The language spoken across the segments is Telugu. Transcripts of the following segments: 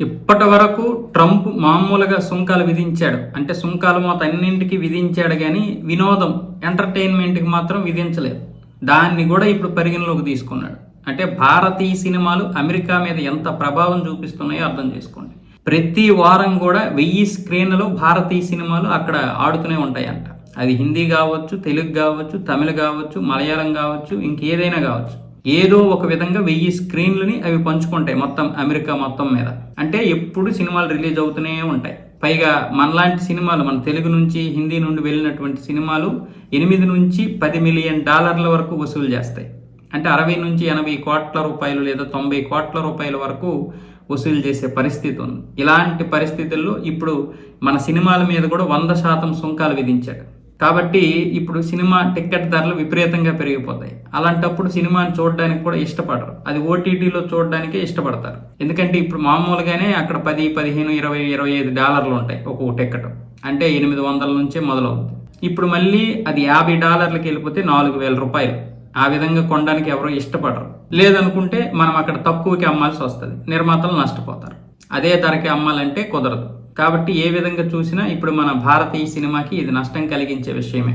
ఇప్పటి వరకు ట్రంప్ మామూలుగా సుంకాలు విధించాడు. అంటే సుంకాలు మొత్తం అన్నింటికి విధించాడు కానీ వినోదం ఎంటర్టైన్మెంట్కి మాత్రం విధించలేదు. దాన్ని కూడా ఇప్పుడు పరిగణలోకి తీసుకున్నాడు. అంటే భారతీయ సినిమాలు అమెరికా మీద ఎంత ప్రభావం చూపిస్తున్నాయో అర్థం చేసుకోండి. ప్రతి వారం కూడా వెయ్యి స్క్రీన్లు భారతీయ సినిమాలు అక్కడ ఆడుతూనే ఉంటాయంట. అది హిందీ కావచ్చు తెలుగు కావచ్చు తమిళ కావచ్చు మలయాళం కావచ్చు ఇంకేదైనా కావచ్చు. ఏదో ఒక విధంగా వెయ్యి స్క్రీన్లని అవి పంచుకుంటాయి మొత్తం అమెరికా మొత్తం మీద. అంటే ఎప్పుడు సినిమాలు రిలీజ్ అవుతూనే ఉంటాయి. పైగా మనలాంటి సినిమాలు మన తెలుగు నుంచి హిందీ నుండి వెళ్ళినటువంటి సినిమాలు ఎనిమిది నుంచి పది మిలియన్ డాలర్ల వరకు వసూలు చేస్తాయి. అంటే అరవై నుంచి ఎనభై కోట్ల రూపాయలు లేదా తొంభై కోట్ల రూపాయల వరకు వసూలు చేసే పరిస్థితి ఉంది. ఇలాంటి పరిస్థితుల్లో ఇప్పుడు మన సినిమాల మీద కూడా వంద శాతం సుంకాలు విధించాడు. కాబట్టి ఇప్పుడు సినిమా టికెట్ ధరలు విపరీతంగా పెరిగిపోతాయి. అలాంటప్పుడు సినిమాని చూడడానికి కూడా ఇష్టపడరు. అది ఓటీటీలో చూడడానికే ఇష్టపడతారు. ఎందుకంటే ఇప్పుడు మామూలుగానే అక్కడ పది పదిహేను ఇరవై ఇరవై ఐదు డాలర్లు ఉంటాయి ఒక్కొక్క టికెట్ అంటే ఎనిమిది వందల నుంచే మొదలవుతుంది ఇప్పుడు మళ్ళీ అది యాభై డాలర్లకి వెళ్ళిపోతే నాలుగు వేల రూపాయలు. ఆ విధంగా కొనడానికి ఎవరో ఇష్టపడరు. లేదనుకుంటే మనం అక్కడ తక్కువకి అమ్మాల్సి వస్తుంది. నిర్మాతలు నష్టపోతారు. అదే ధరకి అమ్మాలంటే కుదరదు. కాబట్టి ఏ విధంగా చూసినా ఇప్పుడు మన భారతీయ సినిమాకి ఇది నష్టం కలిగించే విషయమే.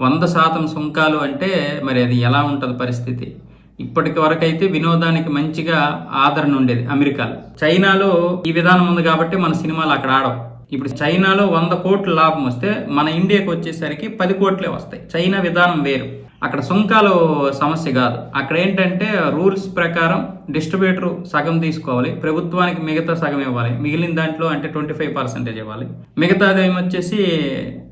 వంద శాతం సుంకాలు అంటే మరి అది ఎలా ఉంటుంది పరిస్థితి? ఇప్పటికి వరకైతే వినోదానికి మంచిగా ఆదరణ ఉండేది అమెరికాలో. చైనాలో ఈ విధానం ఉంది కాబట్టి మన సినిమాలు అక్కడ ఆడవు. ఇప్పుడు చైనాలో వంద కోట్ల లాభం వస్తే మన ఇండియాకి వచ్చేసరికి పది కోట్లే వస్తాయి. చైనా విధానం వేరు. అక్కడ సుంకాలు సమస్య కాదు. అక్కడ ఏంటంటే రూల్స్ ప్రకారం డిస్ట్రిబ్యూటర్ సగం తీసుకోవాలి. ప్రభుత్వానికి మిగతా సగం ఇవ్వాలి. మిగిలిన దాంట్లో అంటే ట్వంటీ ఫైవ్ పర్సెంటేజ్ ఇవ్వాలి. మిగతాది ఏమొచ్చేసి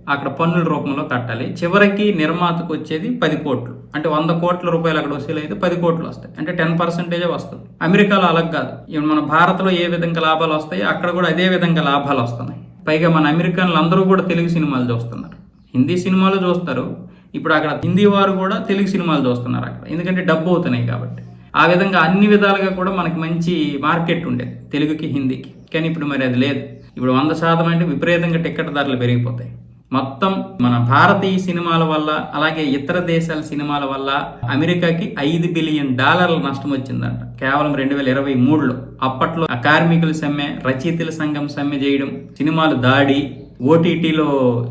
అక్కడ పన్నుల రూపంలో కట్టాలి. చివరికి నిర్మాతకు వచ్చేది పది కోట్లు. అంటే వంద కోట్ల రూపాయలు అక్కడ వసూలు అయితే పది కోట్లు వస్తాయి. అంటే టెన్ పర్సెంటేజే వస్తుంది. అమెరికాలో అలా కాదు. మన భారత్లో ఏ విధంగా లాభాలు వస్తాయి అక్కడ కూడా అదే విధంగా లాభాలు వస్తున్నాయి. పైగా మన అమెరికన్లు అందరూ కూడా తెలుగు సినిమాలు చూస్తున్నారు. హిందీ సినిమాలు చూస్తారు. ఇప్పుడు అక్కడ హిందీ వారు కూడా తెలుగు సినిమాలు చూస్తున్నారు అక్కడ. ఎందుకంటే డబ్బు అవుతున్నాయి కాబట్టి. ఆ విధంగా అన్ని విధాలుగా కూడా మనకి మంచి మార్కెట్ ఉండేది తెలుగుకి హిందీకి. కానీ ఇప్పుడు మరి అది లేదు. ఇప్పుడు వంద శాతం అంటే విపరీతంగా టికెట్ ధరలు పెరిగిపోతాయి. మొత్తం మన భారతీయ సినిమాల వల్ల అలాగే ఇతర దేశాల సినిమాల వల్ల అమెరికాకి ఐదు బిలియన్ డాలర్ల నష్టం వచ్చిందంట. కేవలం రెండు వేల ఇరవై మూడులో. అప్పట్లో కార్మికుల సమ్మె రచయితల సంఘం సమ్మె చేయడం సినిమాలు దాడి ఓటీటీలో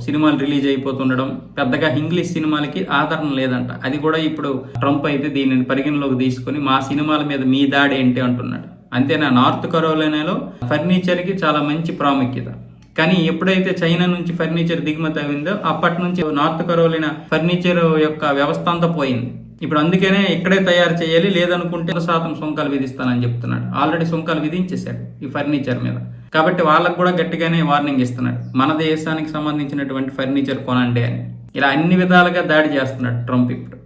సినిమాలు రిలీజ్ అయిపోతుండడం పెద్దగా ఇంగ్లీష్ సినిమాలకి ఆదరణ లేదంట. అది కూడా ఇప్పుడు ట్రంప్ అయితే దీనిని పరిగణలోకి తీసుకొని మా సినిమాల మీద మీ దాడి ఏంటి అంటున్నాడు. అంతేనా? నార్త్ కరోలినాలో ఫర్నిచర్కి చాలా మంచి ప్రాముఖ్యత. కానీ ఎప్పుడైతే చైనా నుంచి ఫర్నిచర్ దిగుమతి అయిందో అప్పటి నుంచి నార్త్ కరోలినా ఫర్నిచర్ యొక్క వ్యవస్థ అంతా పోయింది. ఇప్పుడు అందుకనే ఇక్కడే తయారు చేయాలి లేదనుకుంటే శాతం సుంకాలు విధిస్తానని చెప్తున్నాడు. ఆల్రెడీ సుంకాలు విధించేశాడు ఈ ఫర్నిచర్ మీద. కాబట్టి వాళ్ళకు కూడా గట్టిగానే వార్నింగ్ ఇస్తున్నాడు. మన దేశానికి సంబంధించినటువంటి ఫర్నిచర్ కొనండి అని. ఇలా అన్ని విధాలుగా దాడి చేస్తున్నాడు ట్రంప్ ఇప్పుడు.